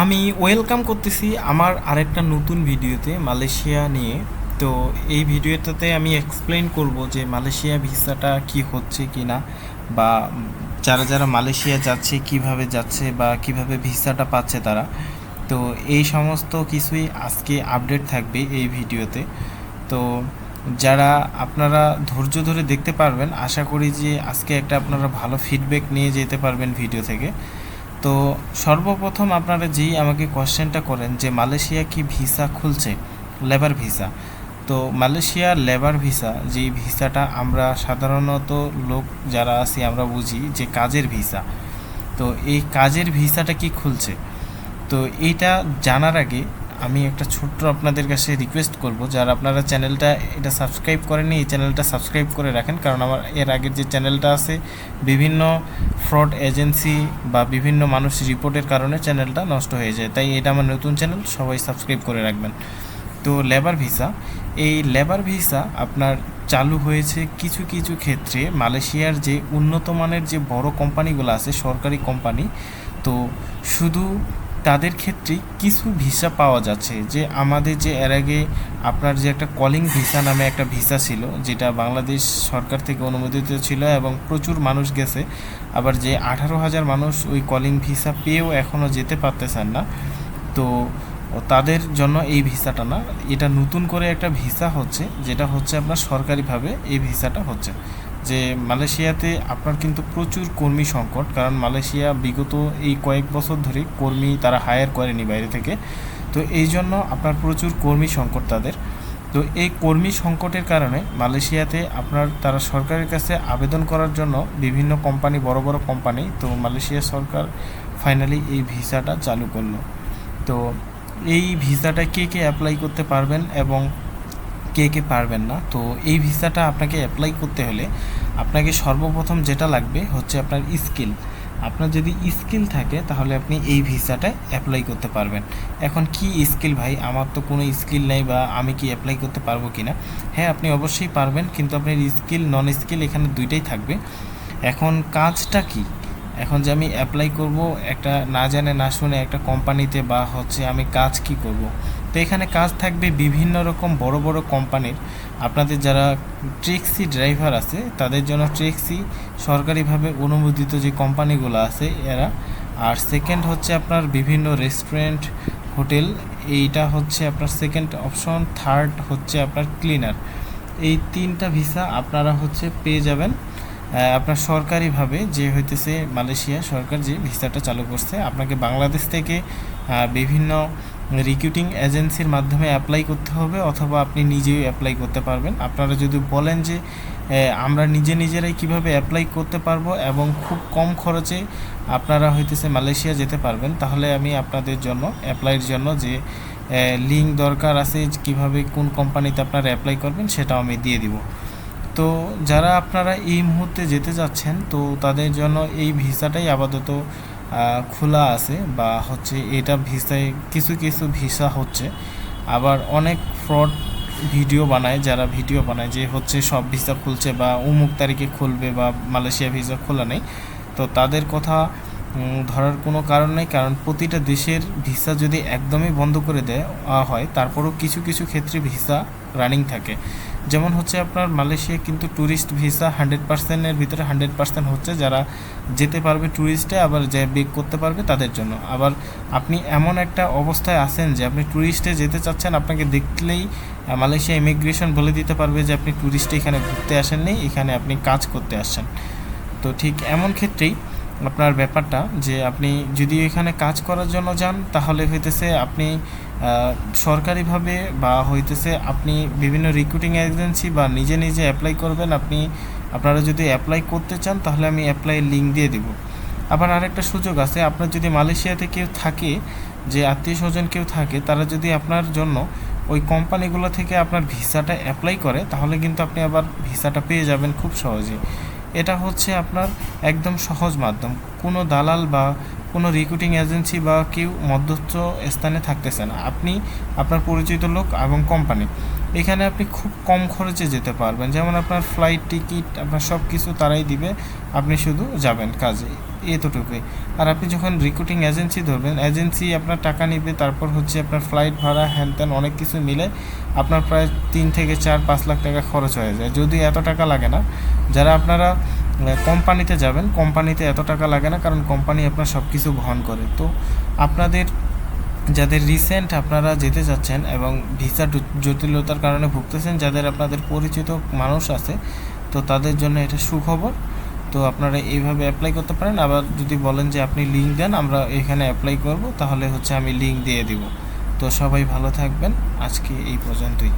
আমি ওয়েলকাম করতেছি আমার আরেকটা নতুন ভিডিওতে মালয়েশিয়া নিয়ে। তো এই ভিডিওটাতে আমি এক্সপ্লেন করব যে মালয়েশিয়া ভিসাটা কি হচ্ছে কি না বা যারা যারা মালয়েশিয়া যাচ্ছে, কীভাবে যাচ্ছে বা কীভাবে ভিসাটা পাচ্ছে তারা। তো এই সমস্ত কিছুই আজকে আপডেট থাকবে এই ভিডিওতে। তো যারা আপনারা ধৈর্য ধরে দেখতে পারবেন, আশা করি যে আজকে একটা আপনারা ভালো ফিডব্যাক নিয়ে যেতে পারবেন ভিডিও থেকে। তো সর্বপ্রথম আপনারা যেই আমাকে কোয়েশ্চেনটা করেন যে মালয়েশিয়া কি ভিসা খুলছে, লেবার ভিসা, তো মালয়েশিয়া লেবার ভিসা, যেই ভিসাটা আমরা সাধারণত লোক যারা আছি আমরা বুঝি যে কাজের ভিসা, তো এই কাজের ভিসাটা কি খুলছে? তো এইটা জানার আগে আমি একটা ছোট্ট আপনাদের কাছে রিকোয়েস্ট করব, যারা আপনারা চ্যানেলটা এটা সাবস্ক্রাইব করেনি এই চ্যানেলটা সাবস্ক্রাইব করে রাখেন, কারণ আমার, এর আগের যে চ্যানেলটা আছে, বিভিন্ন ফ্রড এজেন্সি বা বিভিন্ন মানুষ রিপোর্টের কারণে চ্যানেলটা নষ্ট হয়ে যায়। তাই এটা আমার নতুন চ্যানেল সবাই সাবস্ক্রাইব করে রাখবেন। তো লেবার ভিসা এই লেবার ভিসা আপনার চালু হয়েছে কিছু কিছু ক্ষেত্রে মালয়েশিয়ার যে উন্নত মানের যে বড় কোম্পানিগুলো আছে, সরকারি কোম্পানি তো শুধু তাদের ক্ষেত্রে কিছু ভিসা পাওয়া যাচ্ছে। যে আমাদের যে এর আগে আপনার যে একটা কলিং ভিসা নামে একটা ভিসা ছিল, যেটা বাংলাদেশ সরকার থেকে অনুমোদিত ছিল এবং প্রচুর মানুষ গেছে, আবার যে আঠারো হাজার মানুষ ওই কলিং ভিসা পেয়েও এখনও যেতে পারতেছেন না। তো তাদের জন্য এই ভিসাটা না, এটা নতুন করে একটা ভিসা হচ্ছে, যেটা হচ্ছে আপনার সরকারিভাবে এই ভিসাটা হচ্ছে। যে মালয়েশিয়াতে আপনার কিন্তু প্রচুর কর্মী সংকট, কারণ মালয়েশিয়া বিগত এই কয়েক বছর ধরে কর্মী তারা হায়ার করেনি বাইরে থেকে। তো এই জন্য আপনার প্রচুর কর্মী সংকট তাদের। তো এই কর্মী সংকটের কারণে মালয়েশিয়াতে আপনার তারা সরকারের কাছে আবেদন করার জন্য বিভিন্ন কোম্পানি, বড় বড় কোম্পানি, তো মালয়েশিয়া সরকার ফাইনালি এই ভিসাটা চালু করল। তো এই ভিসাটা কে কে অ্যাপ্লাই করতে পারবেন এবং কে কে পারবেন না। তো এই ভিসাটা আপনাকে অ্যাপ্লাই করতে হলে আপনাকে সর্বপ্রথম যেটা লাগবে হচ্ছে আপনার স্কিল আপনার যদি স্কিল থাকে তাহলে আপনি এই ভিসাটায় অ্যাপ্লাই করতে পারবেন। এখন কি স্কিল ভাই? আমার তো কোনো স্কিল নেই বা আমি কি অ্যাপ্লাই করতে পারব কি না হ্যাঁ আপনি অবশ্যই পারবেন, কিন্তু আপনার স্কিল নন স্কিল এখানে দুইটাই থাকবে। এখন কাজটা কি? এখন যে আমি অ্যাপ্লাই করব একটা না জানে না শুনে একটা কোম্পানিতে বা হচ্ছে আমি কাজ কি করব? তো এখানে কাজ থাকবে বিভিন্ন রকম বড় বড় কোম্পানির। আপনাদের যারা ট্যাক্সি ড্রাইভার আছে, তাদের জন্য ট্যাক্সি সরকারিভাবে অনুমোদিত যে কোম্পানিগুলো আছে, এরা। আর সেকেন্ড হচ্ছে আপনার বিভিন্ন রেস্টুরেন্ট হোটেল, এইটা হচ্ছে আপনার সেকেন্ড অপশন থার্ড হচ্ছে আপনার ক্লিনার এই তিনটা ভিসা আপনারা হচ্ছে পেয়ে যাবেন। আপনার সরকারিভাবে যে হইতেছে মালয়েশিয়া সরকার যে ভিসাটা চালু করছে, আপনাকে বাংলাদেশ থেকে বিভিন্ন রিক্রুটিং এজেন্সির মাধ্যমে অ্যাপ্লাই করতে হবে অথবা আপনি নিজেই অ্যাপ্লাই করতে পারবেন। আপনারা যদি বলেন যে আমরা নিজে নিজেরাই কীভাবে অ্যাপ্লাই করতে পারব এবং খুব কম খরচে আপনারা হইতেছে মালয়েশিয়া যেতে পারবেন, তাহলে আমি আপনাদের জন্য অ্যাপ্লাইয়ের জন্য যে লিঙ্ক দরকার আছে কীভাবে কোন কোম্পানিতে আপনারা অ্যাপ্লাই করবেন সেটাও আমি দিয়ে দিব। তো যারা আপনারা এই মুহূর্তে যেতে যাচ্ছেন, তো তাদের জন্য এই ভিসাটাই আপাতত খোলা আছে বা হচ্ছে এটা ভিসায় কিছু কিছু ভিসা হচ্ছে। আবার অনেক ফ্রড ভিডিও বানায়, যারা ভিডিও বানায় যে হচ্ছে সব ভিসা খুলছে বা অমুক তারিখে খুলবে বা মালয়েশিয়া ভিসা খোলা নেই। তো তাদের কথা ধরার কোনো কারণ নেই, কারণ প্রতিটা দেশের ভিসা যদি একদমই বন্ধ করে দেওয়া হয়, তারপরও কিছু কিছু ক্ষেত্রে ভিসা রানিং থাকে। যেমন হচ্ছে আপনার মালয়েশিয়া কিন্তু ট্যুরিস্ট ভিসা হান্ড্রেড পার্সেন্টের ভিতরে হান্ড্রেড পার্সেন্ট হচ্ছে যারা যেতে পারবে ট্যুরিস্টে আবার যে বেক করতে পারবে তাদের জন্য। আবার আপনি এমন একটা অবস্থায় আছেন যে আপনি ট্যুরিস্টে যেতে চাচ্ছেন, আপনাকে দেখলেই মালয়েশিয়া ইমিগ্রেশন বলে দিতে পারবে যে আপনি ট্যুরিস্টে এখানে ঘুরতে আসেননি, এখানে আপনি কাজ করতে আসছেন। তো ঠিক এমন ক্ষেত্রেই আপনার ব্যাপারটা যে আপনি যদি এখানে কাজ করার জন্য যান, তাহলে হইতেছে আপনি সরকারিভাবে বা হইতেছে আপনি বিভিন্ন রিক্রুটিং এজেন্সি বা নিজে নিজে অ্যাপ্লাই করবেন, আপনি, আপনারা যদি অ্যাপ্লাই করতে চান, তাহলে আমি অ্যাপ্লাইয়ের লিঙ্ক দিয়ে দেব। আবার আরেকটা সুযোগ আছে, আপনার যদি মালয়েশিয়াতে কেউ থাকে, যে আত্মীয় স্বজন কেউ থাকে, তারা যদি আপনার জন্য ওই কোম্পানিগুলো থেকে আপনার ভিসাটা অ্যাপ্লাই করে, তাহলে কিন্তু আপনি আবার ভিসাটা পেয়ে যাবেন খুব সহজে। এটা হচ্ছে আপনার একদম সহজ মাধ্যম। কোনো দালাল বা কোনো রিক্রুটিং এজেন্সি বা কেউ মধ্যস্থ স্থানে থাকতেছে না। আপনি আপনার পরিচিত লোক এবং কোম্পানি এখানে আপনি খুব কম খরচে যেতে পারবেন। যেমন আপনার ফ্লাইট টিকিট আপনার সব কিছু তারাই দিবে। আপনি শুধু যাবেন কাজে। এতটুকুই। আর আপনি যখন রিক্রুটিং এজেন্সি ধরবেন এজেন্সি আপনার টাকা নেবে, তারপর হচ্ছে আপনার ফ্লাইট ভাড়া হ্যান ত্যান অনেক কিছু মিলে আপনার প্রায় তিন থেকে চার পাঁচ লাখ টাকা খরচ হয়ে যায়। যদি এত টাকা লাগে না, যারা আপনারা কোম্পানিতে যাবেন, কোম্পানিতে এত টাকা লাগে না, কারণ কোম্পানি আপনার সব কিছু বহন করে। তো আপনাদের যাদের রিসেন্ট আপনারা যেতে চাচ্ছেন এবং ভিসা জটিলতার কারণে ভুগতেছেন, যাদের আপনাদের পরিচিত মানুষ আছে, তো তাদের জন্য এটা সুখবর। তো আপনারা এইভাবে অ্যাপ্লাই করতে পারেন। আবার যদি বলেন যে আপনি লিঙ্ক দেন, আমরা এখানে অ্যাপ্লাই করব, তাহলে হচ্ছে আমি লিঙ্ক দিয়ে দিব। তো সবাই ভালো থাকবেন। আজকে এই পর্যন্তই।